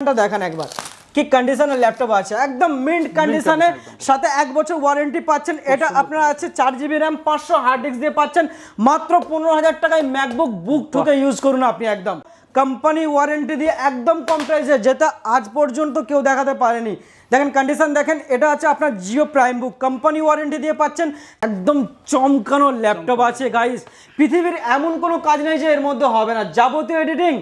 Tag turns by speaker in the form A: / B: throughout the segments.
A: দেখান একবার। কি কন্ডিশনের ল্যাপটপ আছে? একদম মিন্ট কন্ডিশনে সাথে এক বছর ওয়ারেন্টি পাচ্ছেন। এটা আপনার আছে চার জিবি র্যাম পাঁচশো হার্ড ডিস্ক দিয়ে পাচ্ছেন। মাত্র পনেরো হাজার টাকায় ম্যাকবুক বুক ঠুকে ইউজ করুন আপনি একদম। কোম্পানি ওয়ারেন্টি দিয়ে একদম কম প্রাইসে যেটা আজ পর্যন্ত কেউ দেখাতে পারেনি। দেখেন কন্ডিশন দেখেন এটা আছে আপনার Jio prime book company warranty দিয়ে পাচ্ছেন। একদম চমকানো ল্যাপটপ আছে গাইস পৃথিবীর এমন কোনো কাজ নেই যে এর মধ্যে হবে না। যাবতীয় এডিটিং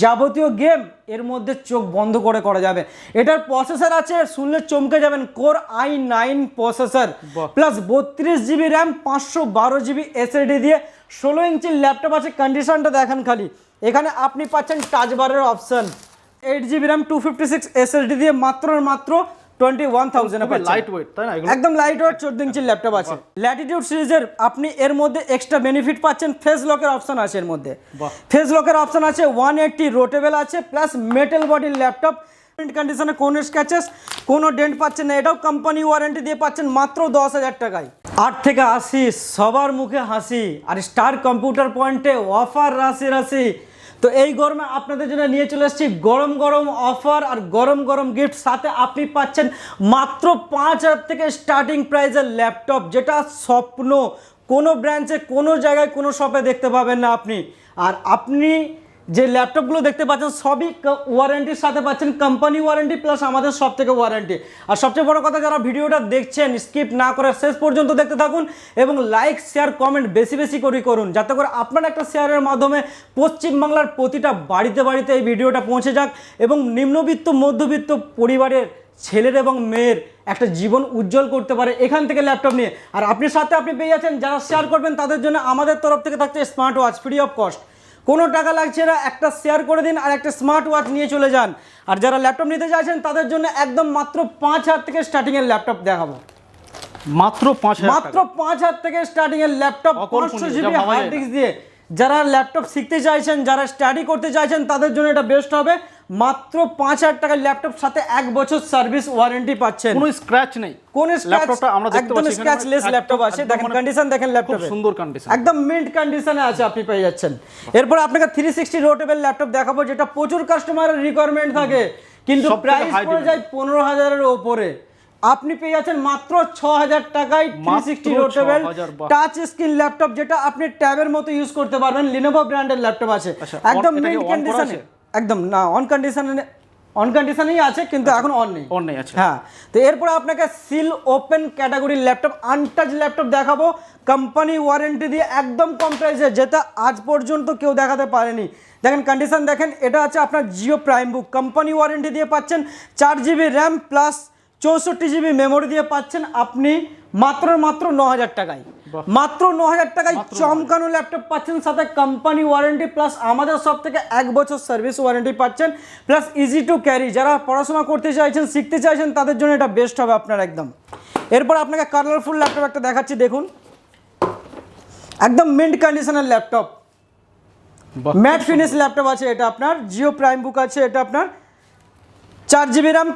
A: যাবতীয় গেম এর মধ্যে চোখ বন্ধ করে করা যাবে। এটার প্রসেসর আছে শুনলে চমকে যাবেন core i nine processor plus বত্রিশ জিবি র্যাম পাঁচশো বারো জিবি এসএডি দিয়ে ষোলো ইঞ্চির ল্যাপটপ আছে কন্ডিশনটা দেখেন খালি। এখানে আপনি পাচ্ছেন টাচবারের option eight GB RAM two fifty six SSD দিয়ে মাত্র মাত্র twenty one thousand
B: light weight তাই না?
A: একদম লাইট ওয়েট চোদ্দ ইঞ্চির ল্যাপটপ আছে। ল্যাটিটিউড সিরিজের আপনি এর মধ্যে এক্সট্রা বেনিফিট পাচ্ছেন ফেস লকের অপশন আছে এর মধ্যে।
B: বাহ।
A: লকের অপশন আছে রোটেবল প্লাস মেটাল বডির ল্যাপটপ প্রিন্ট কন্ডিশনে কোনো স্ক্যাচেস কোনো ডেন্ট পাচ্ছেন না। এটাও কোম্পানি ওয়ারেন্টি দিয়ে পাচ্ছেন মাত্র দশ হাজার টাকায়। আট থেকে আশি সবার মুখে হাসি। আর স্টার কম্পিউটার পয়েন্টে অফার রাশি রাশি। তো এই গরমে আপনাদের জন্য নিয়ে চলে এসেছি গরম গরম অফার আর গরম গরম গিফট সাথে আপনি পাচ্ছেন মাত্র পাঁচ হাজার থেকে স্টার্টিং প্রাইজের ল্যাপটপ যেটা স্বপ্ন। কোনো ব্রাঞ্চে কোনো জায়গায়, কোনো শপে দেখতে পাবেন না আপনি। আর আপনি যে ল্যাপটপগুলো দেখতে পাচ্ছেন, সবই ওয়ারেন্টির সাথে পাচ্ছেন কোম্পানি ওয়ারেন্টি প্লাস আমাদের সব থেকে ওয়ারেন্টি আর সবচেয়ে বড় কথা, যারা ভিডিওটা দেখছেন স্কিপ না করে শেষ পর্যন্ত দেখতে থাকুন এবং লাইক শেয়ার কমেন্ট বেশি বেশি করে করুন, যাতে করে আপনার একটা শেয়ারের মাধ্যমে পশ্চিমবাংলার প্রতিটা বাড়িতে বাড়িতে এই ভিডিওটা পৌঁছে যাক এবং নিম্নবিত্ত, মধ্যবিত্ত পরিবারের ছেলের এবং মেয়ের একটা জীবন উজ্জ্বল করতে পারে এখান থেকে ল্যাপটপ নিয়ে। আর আপনি সাথে আপনি পেয়ে যাচ্ছেন, যারা শেয়ার করবেন, তাদের জন্য আমাদের তরফ থেকে থাকছে smart watch free of cost কোনো টাকা লাগছে না একটা শেয়ার করে দিন আর একটা স্মার্ট ওয়াচ নিয়ে চলে যান। আর যারা ল্যাপটপ নিতে চাইছেন তাদের জন্য একদম মাত্র পাঁচ হাজার থেকে স্টার্টিংয়ের ল্যাপটপ দেখাবো।
B: মাত্র পাঁচ
A: মাত্র পাঁচ হাজার থেকে স্টার্টিংয়ের ল্যাপটপ পাঁচশো জিবি হার্ড ডিস্ক দিয়ে। যারা ল্যাপটপ শিখতে চাইছেন যারা স্টাডি করতে চাইছেন তাদের জন্য এটা বেস্ট হবে। মাত্র পাঁচ হাজার টাকার ল্যাপটপ সাথে এক বছর সার্ভিস ওয়ারেন্টি পাচ্ছেন।
B: কোনো স্ক্র্যাচ নেই।
A: কোন
B: ল্যাপটপটা আমরা দেখতে পাচ্ছি এখানে।
A: স্ক্র্যাচলেস ল্যাপটপ আছে। দেখেন
B: মানে
A: কন্ডিশন দেখেন
B: খুব
A: ল্যাপটপে
B: সুন্দর কন্ডিশন
A: একদম মিন্ট কন্ডিশনে আছে আপনি পেয়ে যাচ্ছেন। এরপর আপনাকে থ্রি সিক্সটি রোটেবল ল্যাপটপ দেখাবো যেটা প্রচুর কাস্টমারের রিকোয়ারমেন্ট থাকে। কিন্তু প্রাইস পড়ে যায় পনেরো হাজারের ওপরে। আপনি পেয়ে যাচ্ছেন মাত্র ছ হাজার টাকায় three sixty rotatable touch screen laptop যেটা আপনি ট্যাবের মতো ইউজ করতে পারবেন। লিনোভো ব্র্যান্ডের ল্যাপটপ আছে।
B: আচ্ছা,
A: একদম মিন্ট কন্ডিশনে? একদম না অন কন্ডিশনে অন কন্ডিশনেই আছে কিন্তু এখন অন নেই।
B: অন নেই আছে
A: হ্যাঁ তো এরপরে আপনাকে সিল ওপেন ক্যাটাগরির ল্যাপটপ আনটাচ ল্যাপটপ দেখাবো। কোম্পানি ওয়ারেন্টি দিয়ে একদম কম প্রাইসে যেটা আজ পর্যন্ত কেউ দেখাতে পারেনি। দেখেন কন্ডিশন দেখেন এটা আছে আপনার Jio prime book company warranty দিয়ে পাচ্ছেন চার জিবি র্যাম প্লাস চৌষট্টি জিবি মেমোরি দিয়ে পাচ্ছেন আপনি মাত্র মাত্র ন হাজার টাকায়। মাত্র ন হাজার টাকায় চমকানো ল্যাপটপ পাচ্ছেন সাথে কোম্পানি ওয়ারেন্টি প্লাস আমাদের সব থেকে এক বছর সার্ভিস ওয়ারেন্টি পাচ্ছেন প্লাস ইজি টু ক্যারি যারা পড়াশোনা করতে চাইছেন শিখতে চাইছেন তাদের জন্য এটা বেস্ট হবে আপনার একদম। এরপর আপনাকে কালারফুল ল্যাপটপ একটা দেখাচ্ছি দেখুন। একদম মিন্ট কন্ডিশনের ল্যাপটপ ম্যাট ফিনিশ ল্যাপটপ আছে এটা আপনার জিও প্রাইম বুক আছে এটা আপনার। চার জিবি র্যাম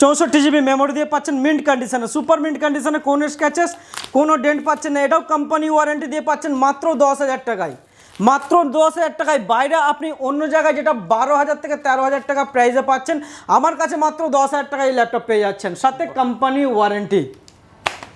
A: চৌষট্টি জিবি মেমোরি দিয়ে পাচ্ছেন মিন্ট কন্ডিশনে সুপার মিন্ট কন্ডিশনে কোনো স্ক্যাচেস কোনো ডেন্ট পাচ্ছেন না এটাও কোম্পানি ওয়ারেন্টি দিয়ে পাচ্ছেন মাত্র দশ হাজার টাকায় মাত্র দশ হাজার টাকায় বাইরে আপনি অন্য জায়গায় যেটা বারো হাজার থেকে তেরো হাজার টাকা প্রাইসে পাচ্ছেন আমার কাছে মাত্র দশ হাজার টাকায় ল্যাপটপ পেয়ে যাচ্ছেন সাথে কোম্পানি ওয়ারেন্টি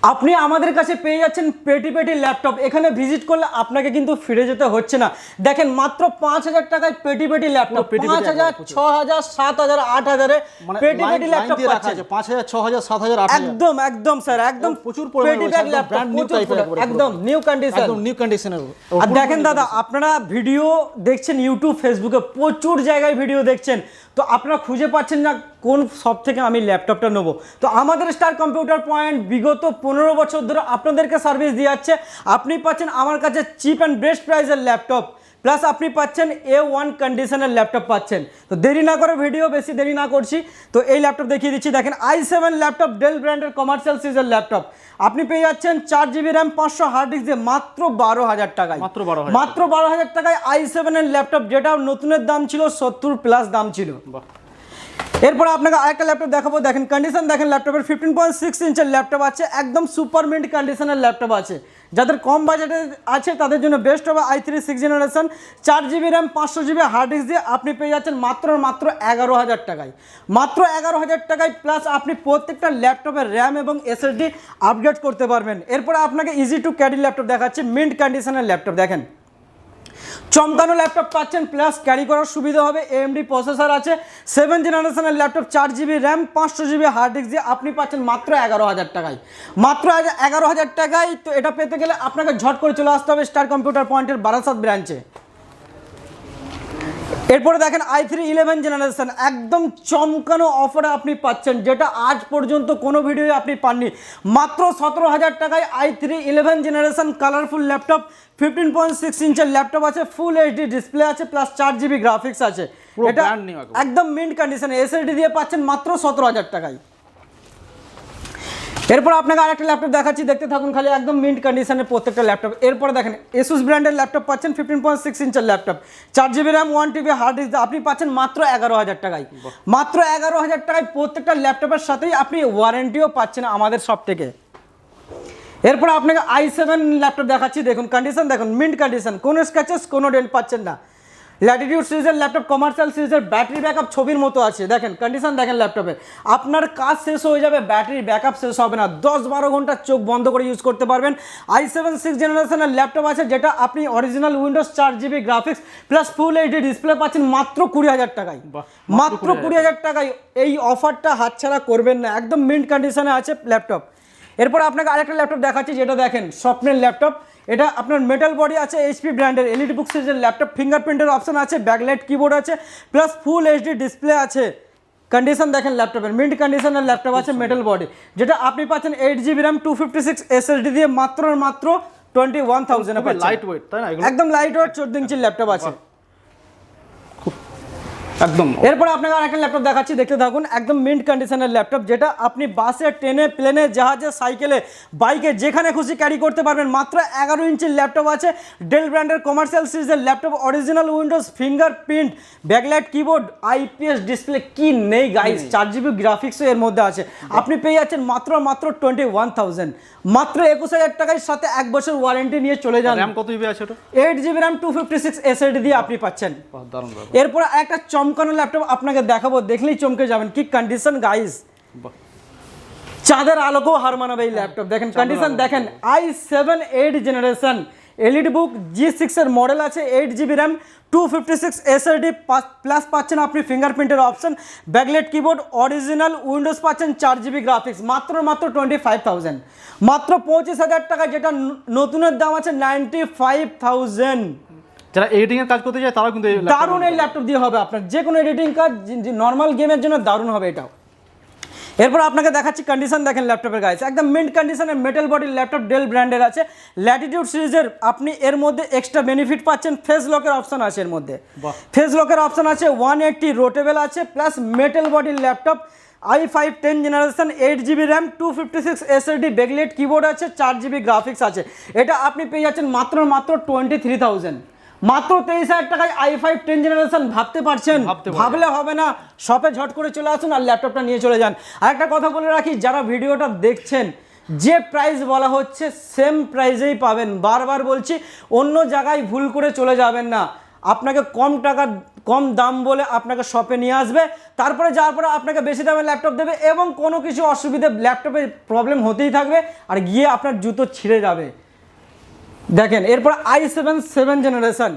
A: আপনি আমাদের কাছে পেয়ে যাচ্ছেন পেটি পেটি ল্যাপটপ। এখানে ভিজিট করলে আপনাকে কিন্তু ফিরে যেতে হচ্ছে না। দেখেন মাত্র পাঁচ হাজার টাকায় পেটি পেটি ল্যাপটপ।
B: পেটি পেটি
A: পাঁচ হাজার ছ হাজার সাত হাজার আট হাজারে পেটি পেটি ল্যাপটপ পাচ্ছেন।
B: পাঁচ হাজার ছ হাজার সাত হাজার
A: একদম একদম স্যার একদম
B: প্রচুর
A: পেটি ব্যাগ ল্যাপটপ একদম নিউ কন্ডিশন
B: একদম নিউ কন্ডিশনের
A: আর দেখেন দাদা আপনারা ভিডিও দেখছেন ইউটিউব ফেসবুকে প্রচুর জায়গায় ভিডিও দেখছেন। তো আপনারা খুঁজে পাচ্ছেন না কোন সব থেকে আমি ল্যাপটপটা নেব। তো আমাদের স্টার কম্পিউটার পয়েন্ট বিগত পনেরো বছর ধরে আপনাদেরকে সার্ভিস দিয়ে যাচ্ছে। আপনি পাচ্ছেন আমার কাছে চিপ অ্যান্ড বেস্ট প্রাইসের ল্যাপটপ। প্লাস আপনি পাচ্ছেন এ ওয়ান কন্ডিশনের ল্যাপটপ পাচ্ছেন। তো দেরি না করে ভিডিও বেশি দেরি না করছি। তো এই ল্যাপটপ দেখিয়ে দিচ্ছি। দেখেন আই সেভেন ল্যাপটপ ডেল ব্র্যান্ডের কমার্শিয়াল সিজের ল্যাপটপ আপনি পেয়ে যাচ্ছেন চার জিবি র্যাম পাঁচশো হার্ড ডিস্ক দিয়ে মাত্র বারো হাজার টাকায়।
B: মাত্র 12,000
A: মাত্র বারো হাজার টাকায় আই সেভেনের ল্যাপটপ যেটা নতুনের দাম ছিল সত্তর প্লাস দাম ছিল।
B: বাহ।
A: এরপর আপনাকে আরেকটা ল্যাপটপ দেখাবো। দেখেন কন্ডিশন দেখেন ল্যাপটপের ফিফটিন পয়েন্ট সিক্স ইঞ্চের ল্যাপটপ আছে, একদম সুপার মিন্ট কন্ডিশনের ল্যাপটপ আছে। যাদের কম বাজেটে আছে, তাদের জন্য বেস্ট হবে আই থ্রি সিক্স জেনারেশন চার জিবি র্যাম পাঁচশো জিবি হার্ড ডিস্ক দিয়ে আপনি পেয়ে যাচ্ছেন মাত্র মাত্র এগারো হাজার টাকায়। মাত্র এগারো হাজার টাকায় প্লাস আপনি প্রত্যেকটা ল্যাপটপের র্যাম এবং এসএসডি আপগ্রেড করতে পারবেন। এরপরে আপনাকে ইজি টু ক্যারি ল্যাপটপ দেখাচ্ছে মিন্ট কন্ডিশনের ল্যাপটপ দেখেন। চমকানো ল্যাপটপ পাচ্ছেন প্লাস ক্যারি করার সুবিধা হবে এএমডি প্রসেসর আছে সেভেন জেনারেশনের ল্যাপটপ চার জিবি র্যাম পাঁচশো জিবি হার্ড ডিস্ক দিয়ে আপনি পাচ্ছেন মাত্র এগারো হাজার টাকায়। মাত্র এগারো হাজার টাকায়, তো এটা পেতে গেলে আপনাকে ঝট করে চলে আসতে হবে স্টার কম্পিউটার পয়েন্টের বারাসাত ব্রাঞ্চে এরপরে দেখেন আই থ্রি ইলেভেন জেনারেশন একদম চমকানো অফারে আপনি পাচ্ছেন যেটা আজ পর্যন্ত কোনো ভিডিওয়ে আপনি পাননি। মাত্র সতেরো হাজার টাকায় i three eleven generation colourful laptop fifteen point six ইঞ্চের laptop আছে ফুল এইচডি ডিসপ্লে আছে প্লাস চার জিবি গ্রাফিক্স আছে। এটা
B: একদম।
A: একদম মিন্ট কন্ডিশনে এসএসডি দিয়ে পাচ্ছেন মাত্র সতেরো হাজার টাকায়। এরপর আপনাকে আরেকটা ল্যাপটপ দেখাচ্ছি দেখতে থাকুন খালি একদম মিন্ট কন্ডিশনের প্রত্যেকটা ল্যাপটপ এরপর দেখেন এসুস ব্র্যান্ডের ল্যাপটপ পাচ্ছেন ফিফটিন পয়েন্ট সিক্স ইঞ্চের ল্যাপটপ চার GB RAM one TB hard disk আপনি পাচ্ছেন মাত্র এগারো হাজার টাকায়। মাত্র এগারো হাজার টাকায় প্রত্যেকটা ল্যাপটপের সাথেই আপনি ওয়ারেন্টিও পাচ্ছেন আমাদের সব থেকে। এরপর আপনাকে আই সেভেন ল্যাপটপ দেখাচ্ছি দেখুন কন্ডিশন দেখুন মিন্ট কন্ডিশন কোনো স্ক্র্যাচেস কোনো ডেন্ট পাচ্ছেন না। ল্যাটিটিউড সিরিজের ল্যাপটপ কমার্শিয়াল সিরিজের ব্যাটারি ব্যাকআপ ছবির মতো আছে। দেখেন কন্ডিশন দেখেন ল্যাপটপে আপনার কাজ শেষ হয়ে যাবে ব্যাটারি ব্যাকআপ শেষ হবে না। দশ বারো ঘণ্টা চোখ বন্ধ করে ইউজ করতে পারবেন। আই সেভেন সিক্স জেনারেশনের ল্যাপটপ আছে যেটা আপনি অরিজিনাল উইন্ডোজ চার GB graphics plus full HD display পাচ্ছেন মাত্র কুড়ি হাজার টাকায়। মাত্র কুড়ি হাজার টাকায়। এই অফারটা হাতছাড়া করবেন না। একদম মিন্ট কন্ডিশনে আছে ল্যাপটপ এরপর আপনাকে আরেকটা ল্যাপটপ দেখাচ্ছি যেটা দেখেন স্বপ্নের ল্যাপটপ এটা আপনার মেটাল বডি আছে এইচপি ব্র্যান্ডের এলইডি বুক সিরিজের ল্যাপটপ ফিঙ্গারপ্রিন্টের অপশন আছে ব্যাকলাইট কিবোর্ড আছে প্লাস ফুল এইচডি ডিসপ্লে আছে। কন্ডিশন দেখেন ল্যাপটপের মিন্ট কন্ডিশনের ল্যাপটপ আছে মেটাল বডি যেটা আপনি পাচ্ছেন eight GB RAM two fifty six SSD দিয়ে মাত্র মাত্র twenty one thousand
B: light weight তাই না?
A: একদম লাইট ওয়েট চোদ্দ ইঞ্চির ল্যাপটপ আছে।
B: একদম।
A: এরপর আপনাকে আরেকটা ল্যাপটপ দেখাচ্ছি দেখতে থাকুন একদম মিন্ট কন্ডিশনের ল্যাপটপ যেটা আপনি বাসে ট্রেনে প্লেনে জাহাজে সাইকেলে বাইকে যেখানে খুশি ক্যারি করতে পারবেন। মাত্র এগারো ইঞ্চির ল্যাপটপ আছে ডেল ব্র্যান্ডের কমার্শিয়াল সিরিজের laptop original Windows fingerprint backlight keyboard IPS display কি নেই গাইস চার জিবি গ্রাফিক্সও এর মধ্যে আছে। আপনি পেয়ে যাচ্ছেন মাত্র মাত্র টোয়েন্টি ওয়ান থাউজেন্ড মাত্র একুশ হাজার টাকার সাথে এক বছর ওয়ারেন্টি নিয়ে চলে যান।
B: র্যাম কত জিবি আছে
A: eight GB RAM two fifty six SSD দিয়ে আপনি পাচ্ছেন। এরপর একটা চমকানো ল্যাপটপ আপনাকে দেখাবো দেখলেই চমকে যাবেন। কি কন্ডিশন গাইস চাঁদের আলোকেও হার মানাবে এই ল্যাপটপ দেখেন কন্ডিশন দেখেন i seven eight generation elite book G সিক্সের মডেল আছে eight GB RAM two fifty six SSD plus পাচ্ছেন আপনি ফিঙ্গারপ্রিন্টের option backlight keyboard original Windows পাচ্ছেন চার জিবি গ্রাফিক্স মাত্র মাত্র টোয়েন্টি ফাইভ থাউজেন্ড মাত্র পঁচিশ হাজার টাকা যেটা নতুনের দাম আছে নাইনটি ফাইভ থাউজেন্ড
B: যারা এডিটিং এর কাজ করতে চায় তারাও কিন্তু
A: দারুণ এই ল্যাপটপ দিয়ে হবে আপনার। যে কোনো এডিটিং কাজ নর্মাল গেমের জন্য দারুণ হবে এটাও। এরপর আপনাকে দেখাচ্ছি কন্ডিশন দেখেন ল্যাপটপের গাইছে একদম মিন্ট কন্ডিশনের মেটাল বডির ল্যাপটপ ডেল ব্র্যান্ডের আছে। ল্যাটিটিউড সিরিজের আপনি এর মধ্যে এক্সট্রা বেনিফিট পাচ্ছেন। ফেস লকের অপশন আছে এর মধ্যে। ফেস লকের অপশন আছে ওয়ান এইটটি রোটেবল আছে প্লাস মেটাল বডির laptop i five ten generation eight GB RAM two fifty six SSD backlit keyboard আছে চার জিবি গ্রাফিক্স আছে। এটা আপনি পেয়ে যাচ্ছেন মাত্র মাত্র টোয়েন্টি থ্রি থাউজেন্ড মাত্র তেইশ হাজার টাকায় আই ফাইভ টেন জেনারেশন ভাবতে পারছেন?
B: ভাবতে
A: ভাবলে হবে না শপে ঝট করে চলে আসুন আর ল্যাপটপটা নিয়ে চলে যান। আর একটা কথা বলে রাখি যারা ভিডিওটা দেখছেন যে প্রাইস বলা হচ্ছে সেম প্রাইসেই পাবেন। বারবার বলছি অন্য জায়গায় ভুল করে চলে যাবেন না। আপনাকে কম টাকা কম দাম বলে আপনাকে শপে নিয়ে আসবে তারপরে যাওয়ার পরে আপনাকে বেশি দামে ল্যাপটপ দেবে এবং কোনো কিছু অসুবিধে ল্যাপটপে প্রবলেম হতেই থাকবে আর গিয়ে আপনার জুতো ছিঁড়ে যাবে। দেখেন, এরপর আই সেভেন সেভেন জেনারেশন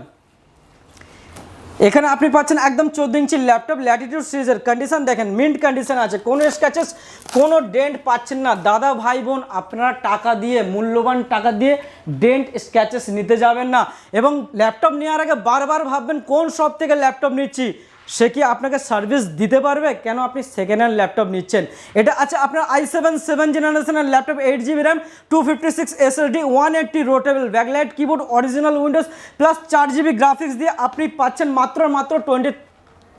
A: এখানে আপনি পাচ্ছেন একদম চোদ্দ ইঞ্চির ল্যাপটপ ল্যাটিটিউড সিরিজের কন্ডিশন দেখেন মিন্ট কন্ডিশন আছে। কোনো স্ক্র্যাচেস কোনো ডেন্ট পাচ্ছেন না। দাদা, ভাই, বোন, আপনারা টাকা দিয়ে, মূল্যবান টাকা দিয়ে ডেন্ট স্ক্র্যাচেস নিতে যাবেন না। এবং ল্যাপটপ নেওয়ার আগে বারবার ভাববেন, কোন সব থেকে ল্যাপটপ নিচ্ছি? সে কি আপনাকে সার্ভিস দিতে পারবে? কেন আপনি সেকেন্ড হ্যান্ড ল্যাপটপ নিচ্ছেন? এটা আছে আপনার আই সেভেন সেভেন জেনারেশনের laptop eight GB RAM two fifty six SSD one eighty rotatable backlight keyboard original Windows plus চার জিবি গ্রাফিক্স দিয়ে আপনি পাচ্ছেন মাত্র মাত্র টোয়েন্টি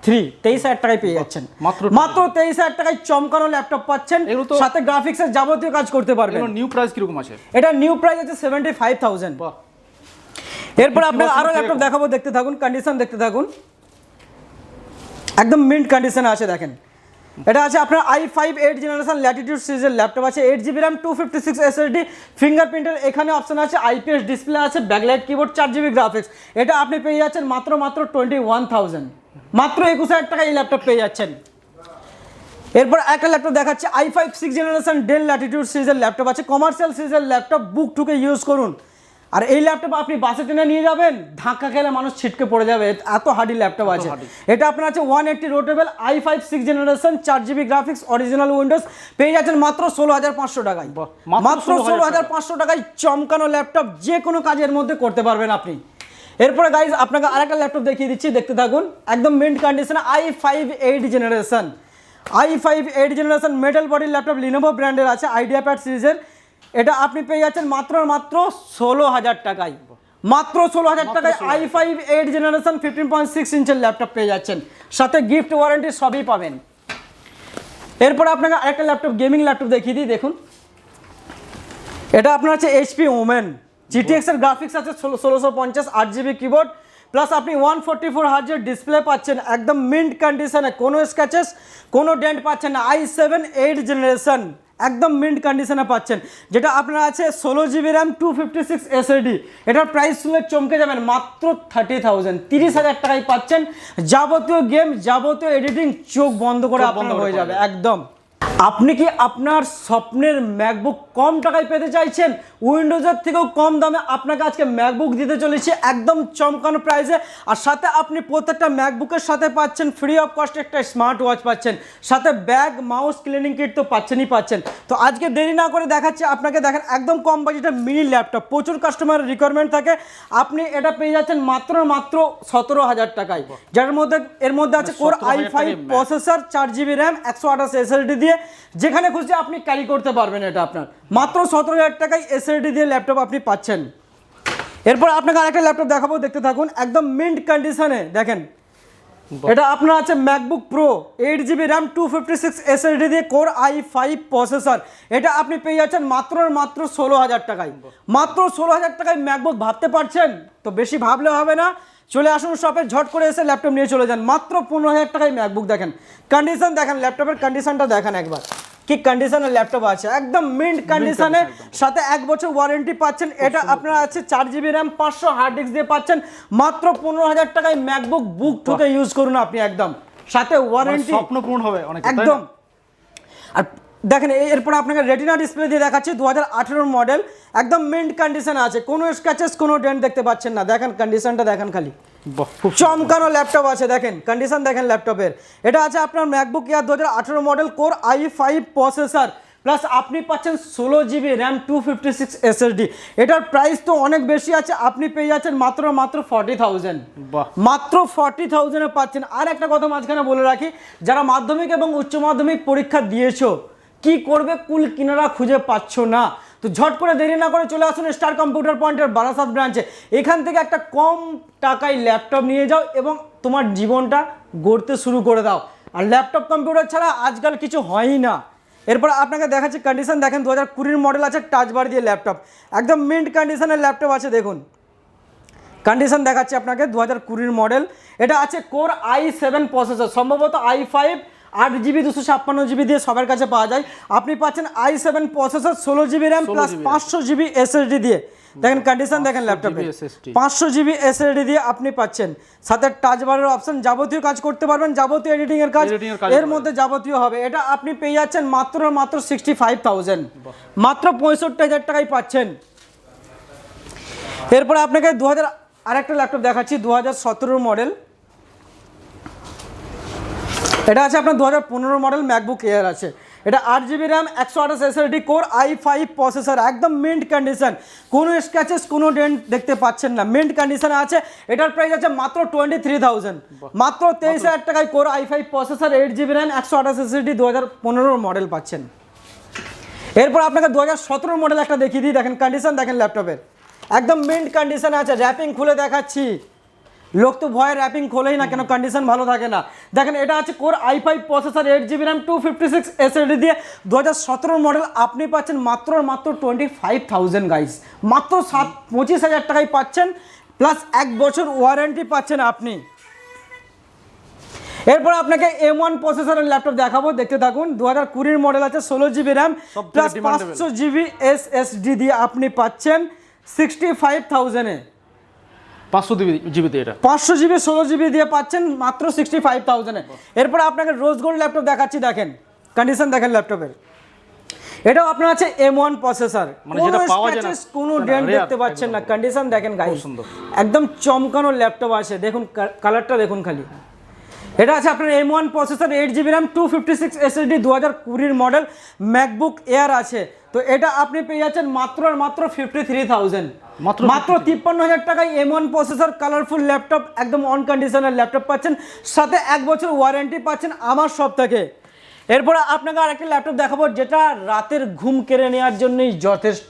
A: থ্রি তেইশ হাজার টাকায় পেয়ে যাচ্ছেন।
B: মাত্র
A: মাত্র তেইশ হাজার টাকায় চমকানো ল্যাপটপ পাচ্ছেন সাথে গ্রাফিক্সের যাবতীয় কাজ করতে পারবেন।
B: নিউ প্রাইস কীরকম আছে?
A: এটা নিউ প্রাইস আছে সেভেন্টি ফাইভ থাউজেন্ড এরপর আপনার
B: 50%
A: আরও ল্যাপটপ দেখাবো দেখতে থাকুন কন্ডিশন দেখতে থাকুন। একদম মিন্ট কন্ডিশনে আছে, দেখেন। এটা আছে আপনার i five eight generation Latitude সিরিজের ল্যাপটপ আছে eight GB RAM two fifty six SSD ফিঙ্গারপ্রিন্টের এখানে অপশন আছে আইপিএস ডিসপ্লে আছে ব্যাকলাইট কিবোর্ড চার জিবি গ্রাফিক্স এটা আপনি পেয়ে যাচ্ছেন মাত্র মাত্র টোয়েন্টি ওয়ান থাউজেন্ড মাত্র একুশ হাজার টাকা এই ল্যাপটপ পেয়ে যাচ্ছেন। এরপর একটা ল্যাপটপ দেখাচ্ছে i five six generation Dell latitude সিরিজের ল্যাপটপ আছে কমার্শিয়াল সিরিজের ল্যাপটপ বুক ঠুকে ইউজ করুন। আর এই ল্যাপটপ আপনি বাসে টেনে নিয়ে যাবেন ধাক্কা খেলে মানুষ ছিটকে পড়ে যাবে। এত হার্ডি ল্যাপটপ আছে। এটা আপনার আছে one eighty rotatable i five six generation চার জিবি গ্রাফিক্স অরিজিনাল উইন্ডোজ পেয়ে যাচ্ছেন মাত্র ষোলো হাজার পাঁচশো টাকায়।
B: মাত্র
A: মাত্র
B: 16,000
A: ষোলো হাজার পাঁচশো টাকায় চমকানো ল্যাপটপ যে কোনো কাজের মধ্যে করতে পারবেন আপনি। এরপরে গাইজ আপনাকে আরেকটা ল্যাপটপ দেখিয়ে দিচ্ছি দেখতে থাকুন। একদম মিন্ট কন্ডিশনে i five eight generation i five eight generation metal বডির ল্যাপটপ লিনোভো ব্র্যান্ডের আছে আইডিয়া প্যাড সিরিজের এটা আপনি পেয়ে যাচ্ছেন মাত্র মাত্র ষোলো হাজার টাকায়। মাত্র ষোলো হাজার টাকায় i five eight generation fifteen point six ইঞ্চের laptop পেয়ে যাচ্ছেন। সাথে গিফট ওয়ারেন্টি সবই পাবেন। এরপর আপনাকে আরেকটা ল্যাপটপ গেমিং ল্যাপটপ দেখিয়ে দিই দেখুন। এটা আপনার আছে এইচপি ওমেন জিটিএক্স এর গ্রাফিক্স আছে ষোলো ষোলোশো পঞ্চাশ আট জিবি কিবোর্ড প্লাস আপনি ওয়ান ফোর্টি ফোর হার্জের ডিসপ্লে পাচ্ছেন একদম মিন্ট কন্ডিশনে কোনো স্ক্যাচেস কোনো ডেন্ট পাচ্ছেন না। আই সেভেন এইট জেনারেশন একদম মিন্ট কন্ডিশনে পাচ্ছেন। যেটা আপনার আছে ষোলো GB RAM two fifty six SSD এটার প্রাইস শুনে চমকে যাবেন মাত্র থার্টি থাউজেন্ড তিরিশ হাজার টাকায় পাচ্ছেন। যাবতীয় গেম যাবতীয় এডিটিং চোখ বন্ধ করে আপনার হয়ে যাবে। একদম। আপনি কি আপনার স্বপ্নের ম্যাকবুক কম টাকায় পেতে চাইছেন? উইন্ডোজের থেকেও কম দামে আপনাকে আজকে ম্যাকবুক দিতে চলেছি একদম চমকানো প্রাইসে। আর সাথে আপনি প্রত্যেকটা ম্যাকবুকের সাথে পাচ্ছেন ফ্রি অফ কস্ট একটা স্মার্ট ওয়াচ পাচ্ছেন। সাথে ব্যাগ মাউস ক্লিনিং কিট তো পাচ্ছেনই পাচ্ছেন। তো আজকে দেরি না করে দেখাচ্ছি আপনাকে দেখেন একদম কম বাজেটের মিনি ল্যাপটপ প্রচুর কাস্টমারের রিকোয়ারমেন্ট থাকে। আপনি এটা পেয়ে যাচ্ছেন মাত্র মাত্র সতেরো হাজার টাকায়। যার মধ্যে এর মধ্যে আছে কোর আই ফাইভ। প্রসেসর চার জিবি র্যাম একশো আঠাশ এসএলডি দিয়ে যেখানে খুশি আপনি ক্যারি করতে পারবেন এটা আপনার। মাত্র সতেরো হাজার টাকায় এসএলডি দিয়ে ল্যাপটপ আপনি পাচ্ছেন। এরপর আপনাকে আরেকটা ল্যাপটপ দেখাবো দেখতে থাকুন। একদম মিন্ট কন্ডিশনে দেখেন। এটা আপনার আছে MacBook Pro eight GB RAM two fifty six SSD দিয়ে কোর আই ফাইভ প্রসেসর এটা আপনি পেয়ে যাচ্ছেন মাত্র মাত্র ষোলো হাজার টাকায়। মাত্র ষোলো হাজার টাকায় ম্যাকবুক ভাবতে পারছেন? তো বেশি ভাবলে হবে না। চলে আসুন শপে ঝট করে এসে ল্যাপটপ নিয়ে চলে যান। মাত্র পনেরো হাজার টাকায় ম্যাকবুক দেখেন। কন্ডিশন দেখেন ল্যাপটপের কন্ডিশনটা দেখেন একবার। কি কন্ডিশনের ল্যাপটপ আছে? একদম মিন্ট কন্ডিশনে সাথে এক বছর ওয়ারেন্টি পাচ্ছেন। এটা আপনার আছে চার জিবি র্যাম পাঁচশো হার্ড ডিস্ক দিয়ে পাচ্ছেন। মাত্র পনেরো হাজার টাকায় ম্যাকবুক বুক ঠুকে ইউজ করুন আপনি একদম। সাথে ওয়ারেন্টি
B: স্বপ্ন পূরণ হবে অনেক
A: একদম। আর দেখেন এরপর আপনাকে রেটিনা ডিসপ্লে দিয়ে দেখাচ্ছি দু হাজার মডেল একদম মিন্ট কন্ডিশন আছে। কোনো স্ক্র্যাচেস কোনো ডেন্ট দেখতে পাচ্ছেন না। দেখেন কন্ডিশনটা দেখেন খালি।
B: খুব
A: চমকানো ল্যাপটপ আছে দেখেন কন্ডিশন দেখেন ল্যাপটপের এটা আছে আপনার ম্যাকবুক ইয়ার দু হাজার আঠেরো model core i five processor plus আপনি পাচ্ছেন ষোলো GB RAM two fifty six SSD এটার প্রাইস তো অনেক বেশি আছে আপনি পেয়ে যাচ্ছেন মাত্র মাত্র ফর্টি থাউজেন্ড মাত্র ফর্টি থাউজেন্ডে পাচ্ছেন। আর একটা কথা মাঝখানে বলে রাখি যারা মাধ্যমিক এবং উচ্চ মাধ্যমিক পরীক্ষা দিয়েছ কি করবে? কুল কিনারা খুঁজে পাচ্ছ না। তো ঝট করে দেরি না করে চলে আসুন স্টার কম্পিউটার পয়েন্টের বারাসাত ব্রাঞ্চে। এখান থেকে একটা কম টাকায় ল্যাপটপ নিয়ে যাও এবং তোমার জীবনটা গড়তে শুরু করে দাও। আর ল্যাপটপ কম্পিউটার ছাড়া আজকাল কিছু হয়ই না। এরপর আপনাকে দেখাচ্ছি কন্ডিশন দেখেন দু হাজার কুড়ির মডেল আছে টাচ বার দিয়ে ল্যাপটপ। একদম মিন্ট কন্ডিশনের ল্যাপটপ আছে, দেখুন। কন্ডিশন দেখাচ্ছি আপনাকে দু হাজার কুড়ির মডেল এটা আছে কোর আই সেভেন প্রসেসর সম্ভবত আই ফাইভ আট জিবি দুশো ছাপ্পান্ন জিবি দিয়ে সবার কাছে পাওয়া যায়। আপনি পাচ্ছেন আই সেভেন প্রসেসর ষোলো জিবি র্যাম প্লাস পাঁচশো জিবি এসএসডি দিয়ে। দেখেন কন্ডিশন দেখেন ল্যাপটপে পাঁচশো জিবি এসএসডি দিয়ে আপনি পাচ্ছেন। সাথে টাচ বারের অপশন যাবতীয় কাজ করতে পারবেন যাবতীয় এডিটিং এর কাজ।
B: এর
A: মধ্যে যাবতীয় হবে। এটা আপনি পেয়ে যাচ্ছেন মাত্র মাত্র সিক্সটি ফাইভ থাউজেন্ড মাত্র পঁয়ষট্টি হাজার টাকায় পাচ্ছেন। এরপরে আপনাকে দু হাজার আরেকটা ল্যাপটপ দেখাচ্ছি দু হাজার সতেরোর মডেল এটা আছে আপনার দু হাজার পনেরো মডেল ম্যাকবুক এয়ার আছে। এটা আট জিবি র্যাম একশো আঠাশ SSD core i five processor একদম মিন্ট কন্ডিশন কোনো স্ক্র্যাচেস কোনো ডেন্ট দেখতে পাচ্ছেন না। মিন্ট কন্ডিশনে আছে। এটার প্রাইস আছে মাত্র টোয়েন্টি থ্রি থাউজেন্ড মাত্র তেইশ হাজার টাকায় core i five processor eight GB RAM একশো আঠাশ এসএসডি দু হাজার পনেরোর মডেল পাচ্ছেন। এরপর আপনাকে দু হাজার সতেরো মডেল একটা দেখিয়ে দিই। দেখেন কন্ডিশন দেখেন ল্যাপটপের একদম মিন্ট কন্ডিশনে আছে। র্যাপিং খুলে দেখাচ্ছি। লোক তো ভয়ে র্যাপিং খোলেই না কেন? কন্ডিশন ভালো থাকে না। দেখেন এটা আছে core i five processor eight GB RAM two fifty six SSD দিয়ে দু হাজার সতেরো মডেল আপনি পাচ্ছেন মাত্র মাত্র টোয়েন্টি ফাইভ থাউজেন্ড গাইস মাত্র সাত পঁচিশ হাজার টাকায় পাচ্ছেন প্লাস এক বছর ওয়ারেন্টি পাচ্ছেন আপনি। এরপর আপনাকে এম ওয়ান প্রসেসরের ল্যাপটপ দেখাবো দেখতে থাকুন। দু হাজার কুড়ির মডেল আছে ষোলো জিবি র্যাম প্লাস পাঁচশো জিবি এস এস ডি দিয়ে আপনি পাচ্ছেন সিক্সটি ফাইভ থাউজেন্ডে
B: পাঁচশো জিবিতে এটা।
A: পাঁচশো জিবি ষোলো জিবি দিয়ে পাচ্ছেন মাত্র সিক্সটি ফাইভ থাউজেন্ডে এরপরে আপনাকে রোজ গোল্ড ল্যাপটপ দেখাচ্ছি দেখেন। কন্ডিশন দেখেন ল্যাপটপের। এটাও আপনার আছে এম ওয়ান প্রসেসর
B: মানে যেটা পাওয়া যায় না,
A: কোনো ডেন্ট দেখতে পাচ্ছেন না। কন্ডিশন দেখেন গাই
B: সুন্দর।
A: একদম চমকানো ল্যাপটপ আছে দেখুন কালারটা দেখুন খালি। এটা আছে আপনার M one processor eight GB RAM two fifty six SSD দু হাজার কুড়ির মডেল ম্যাকবুক এয়ার আছে। তো এটা আপনি পেয়ে যাচ্ছেন মাত্র আর মাত্র ফিফটি থ্রি থাউজেন্ড
B: মাত্র
A: মাত্র তিপ্পান্ন হাজার টাকায় M one processor colourful laptop একদম অন কন্ডিশনের ল্যাপটপ পাচ্ছেন। সাথে এক বছর ওয়ারেন্টি পাচ্ছেন আমার সব থেকে। এরপরে আপনাকে আর একটা ল্যাপটপ দেখাবো যেটা রাতের ঘুম কেড়ে নেওয়ার জন্যই যথেষ্ট।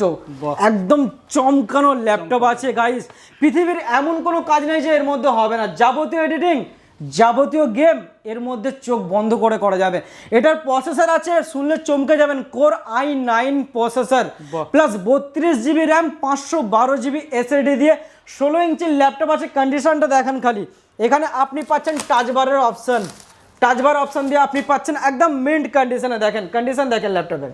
A: একদম চমকানো ল্যাপটপ আছে গাইস পৃথিবীর এমন কোনো কাজ নেই যে এর মধ্যে হবে না। যাবতীয় এডিটিং যাবতীয় গেম এর মধ্যে চোখ বন্ধ করে করা যাবে। এটার প্রসেসর আছে শুনলে চমকে যাবেন। Core i nine processor plus বত্রিশ জিবি র্যাম পাঁচশো বারো জিবি এসএডি দিয়ে ষোলো ইঞ্চির ল্যাপটপ আছে। কন্ডিশনটা দেখেন খালি। এখানে আপনি পাচ্ছেন টাচবারের অপশান টাচবার অপশান দিয়ে আপনি পাচ্ছেন একদম মিন্ট কন্ডিশনে দেখেন কন্ডিশন দেখেন ল্যাপটপের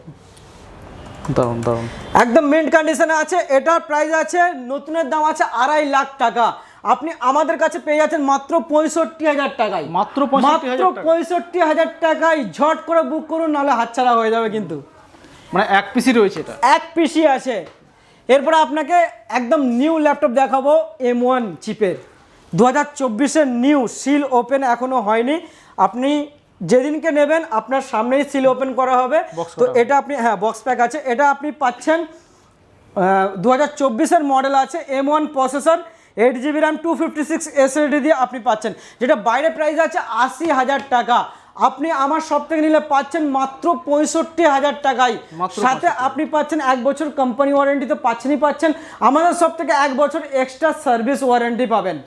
B: দারুণ দারুণ
A: একদম মিন্ট কন্ডিশনে আছে। এটার প্রাইস আছে নতুনের দাম আছে আড়াই লাখ টাকা। আপনি আমাদের কাছে পেয়ে যাচ্ছেন মাত্র পঁয়ষট্টি হাজার টাকায়।
B: মাত্র
A: মাত্র পঁয়ষট্টি হাজার টাকায় ঝট করে বুক করুন নাহলে হাতছাড়া হয়ে যাবে কিন্তু।
B: মানে এক পিসি রয়েছে এটা?
A: এক পিসি আছে। এরপরে আপনাকে একদম নিউ ল্যাপটপ দেখাবো এম ওয়ান চিপের দু হাজার চব্বিশের নিউ সিল ওপেন এখনও হয়নি। আপনি যেদিনকে নেবেন আপনার সামনেই সিল ওপেন করা হবে। তো এটা আপনি হ্যাঁ বক্স প্যাক আছে। এটা আপনি পাচ্ছেন দু হাজার চব্বিশের মডেল আছে M one processor eight GB RAM two fifty six SSD দিয়ে আপনি পাচ্ছেন। যেটা বাইরে প্রাইস আছে আশি হাজার টাকা। আপনি আমার সব থেকে নিলে পাচ্ছেন মাত্র পঁয়ষট্টি হাজার টাকায় সাথে আপনি পাচ্ছেন এক বছর কোম্পানি ওয়ারেন্টি তো পাচ্ছেনই পাচ্ছেন। আমাদের সব থেকে এক বছর এক্সট্রা সার্ভিস ওয়ারেন্টি পাবেন।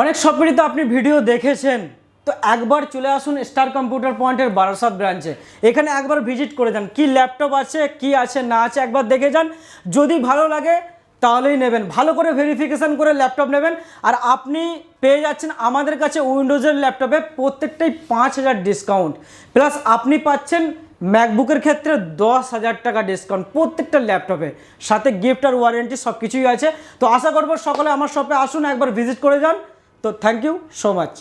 A: অনেক শপেরই তো আপনি ভিডিও দেখেছেন। তো একবার চলে আসুন স্টার কম্পিউটার পয়েন্টের বারাসাত ব্রাঞ্চে এখানে একবার ভিজিট করে যান। কি ল্যাপটপ আছে কি আছে না আছে একবার দেখে যান। যদি ভালো লাগে তাহলেই নেবেন। ভালো করে ভেরিফিকেশন করে ল্যাপটপ নেবেন। আর আপনি পেয়ে যাচ্ছেন আমাদের কাছে উইন্ডোজের ল্যাপটপে প্রত্যেকটাই পাঁচ হাজার ডিসকাউন্ট প্লাস আপনি পাচ্ছেন ম্যাকবুকের ক্ষেত্রে দশ হাজার টাকা ডিসকাউন্ট প্রত্যেকটা ল্যাপটপে সাথে গিফট আর ওয়ারেন্টি সব কিছুই আছে। তো আশা করব সকলে আমার শপে আসুন, একবার ভিজিট করে যান। তো থ্যাংক ইউ সো মাচ